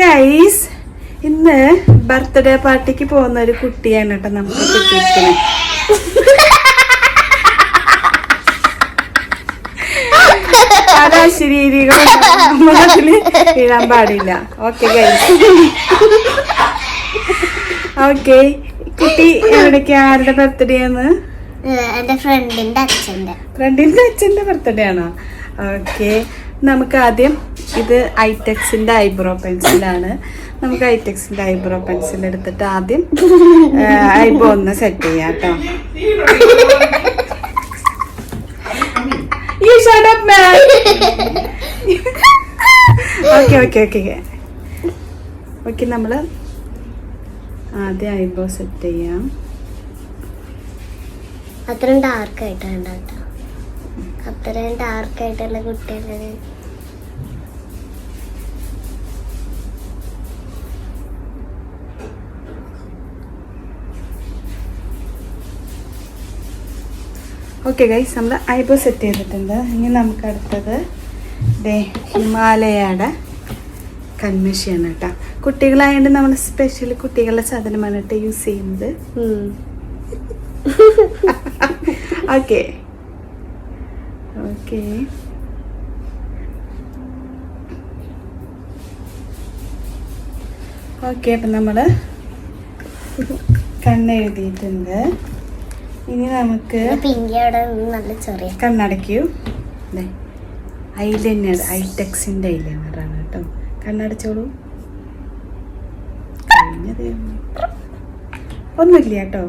Guys ഇന്ന് birthday പാർട്ടിക്ക് പോകുന്ന ഒരു കുട്ടിയാണ് കേട്ടോ നമുക്ക് കിട്ടിയിരിക്കുന്നത് പല ശരീരികളും നമ്മളതിൽ വീഴാൻ പാടില്ല. ഓക്കെ ഗൈസ് ഓക്കെ കുട്ടി എവിടേക്കാ? ആരുടെ ബർത്ത്ഡേ ആണ്? എന്റെ ഫ്രണ്ടിന്റെ അച്ഛന്റെ. ഫ്രണ്ടിന്റെ അച്ഛന്റെ ബർത്ത്ഡേ ആണോ? ഓക്കെ നമുക്ക് ആദ്യം ഇത് ഐടെക്സിന്റെ ഐബ്രോ പെൻസിലാണ് നമുക്ക് ഐടെക്സിന്റെ ഐബ്രോ പെൻസിൽ എടുത്തിട്ട് ആദ്യം ഐബ്രോ ഒന്ന് സെറ്റ് ചെയ്യാം കേട്ടോ. ഓക്കെ നമ്മൾ ആദ്യം ഐബ്രോ സെറ്റ് ചെയ്യാം. അത്രയും ഡാർക്ക് ആയിട്ടാണ് അത്രയും ഡാർക്ക് ആയിട്ടുള്ള കുട്ടികളെ ഓക്കെ ഗൈസ് നമ്മൾ ഐബ്രോ സെറ്റ് ചെയ്തിട്ടുണ്ട്. ഇനി നമുക്ക് അടുത്തത് ദേ ഹിമാലയയുടെ കൺമഷിയാണ് കേട്ടോ. കുട്ടികളായതുകൊണ്ട് നമ്മൾ സ്പെഷ്യലി കുട്ടികളുടെ സാധനമാണ് കേട്ടോ യൂസ് ചെയ്യുന്നത്. ഓക്കെ ഓക്കെ ഓക്കെ അപ്പം നമ്മൾ കണ്ണെഴുതിയിട്ടുണ്ട്. ഇനി നമുക്ക് നല്ല ചെറിയ കണ്ണടയ്ക്കൂ. ഐലൈനർ ഐടെക്സിന്റെ ഐലൈനറാണ് കേട്ടോ. കണ്ണടച്ചോളൂ. കഴിഞ്ഞത് ഒന്നുമില്ല കേട്ടോ.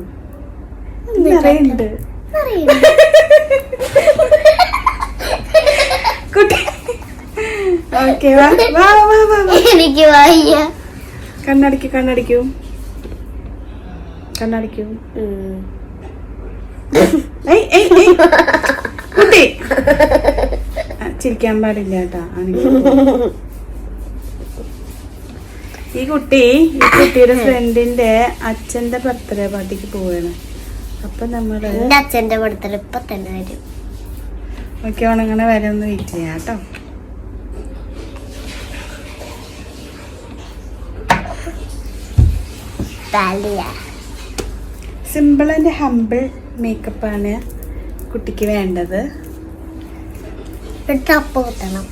നിറയുണ്ട് കുട്ടി. ഓക്കെ വാ വാ വാ വാ. എനിക്ക് വയ്യ. കണ്ണടയ്ക്കൂ കണ്ണടയ്ക്കൂ. കണ്ണടയ്ക്കൂ. കുട്ടി. ചിരിക്കാൻ പാടില്ല കേട്ടാ ഈ കുട്ടി ഈ കുട്ടിയുടെ ഫ്രണ്ടിന്റെ അച്ഛന്റെ ബർത്ത്ഡേ പാർട്ടിക്ക് പോവാണ്. അപ്പൊ നമ്മൾ എന്റെ അച്ഛന്റെ ബർത്ത്ഡേ ഇപ്പൊ തന്നെ വരും. ഓക്കെ ഉണങ്ങനെ വരെ ഒന്ന് വെയിറ്റ് ചെയ്യാം കേട്ടോ. താലിയ. സിമ്പിൾ ആൻഡ് ഹമ്പിൾ മേക്കപ്പാണ് കുട്ടിക്ക് വേണ്ടത്. ടപ്പ് കുത്തണം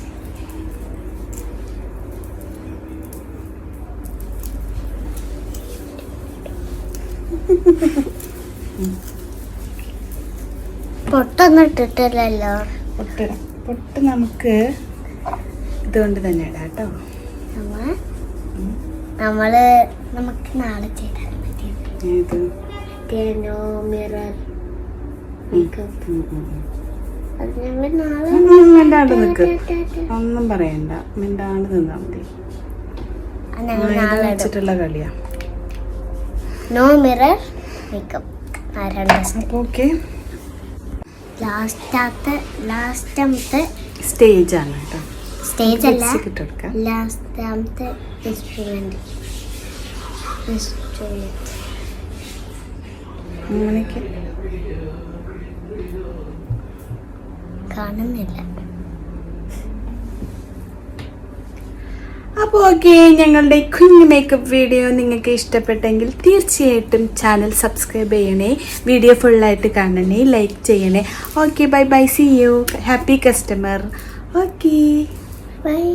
പൊട്ടൊന്നും ഇട്ടിട്ടില്ലല്ലോ. പൊട്ടിടാം പൊട്ട് നമുക്ക് ഇതുകൊണ്ട് തന്നെ ഇടാം കേട്ടോ. നമ്മ നമ്മൾ നമുക്ക് നാളെ ചെയ്താൽ മതി നാളെ ഒന്നും മിണ്ടാണ്ട് നിൽക്ക് ഒന്നും പറയണ്ട. മിണ്ടാണ്ട് നിന്നാ മതി. വെച്ചിട്ടുള്ള കളിയാ. No mirror makeup okay. Stage ആണ് കേട്ടോ. സ്റ്റേജ് അല്ല ലാസ്റ്റാമത്തെ ഇൻസ്ട്രുമെന്റ് ഇൻസ്ട്രുമെന്റ് അങ്ങനെയൊക്കെ കാണുന്നില്ല. അപ്പോൾ ഓക്കെ ഞങ്ങളുടെ കുഞ്ഞു മേക്കപ്പ് വീഡിയോ നിങ്ങൾക്ക് ഇഷ്ടപ്പെട്ടെങ്കിൽ തീർച്ചയായിട്ടും ചാനൽ സബ്സ്ക്രൈബ് ചെയ്യണേ. വീഡിയോ ഫുള്ളായിട്ട് കാണണേ ലൈക്ക് ചെയ്യണേ. Okay bye bye see you happy customer okay. Bye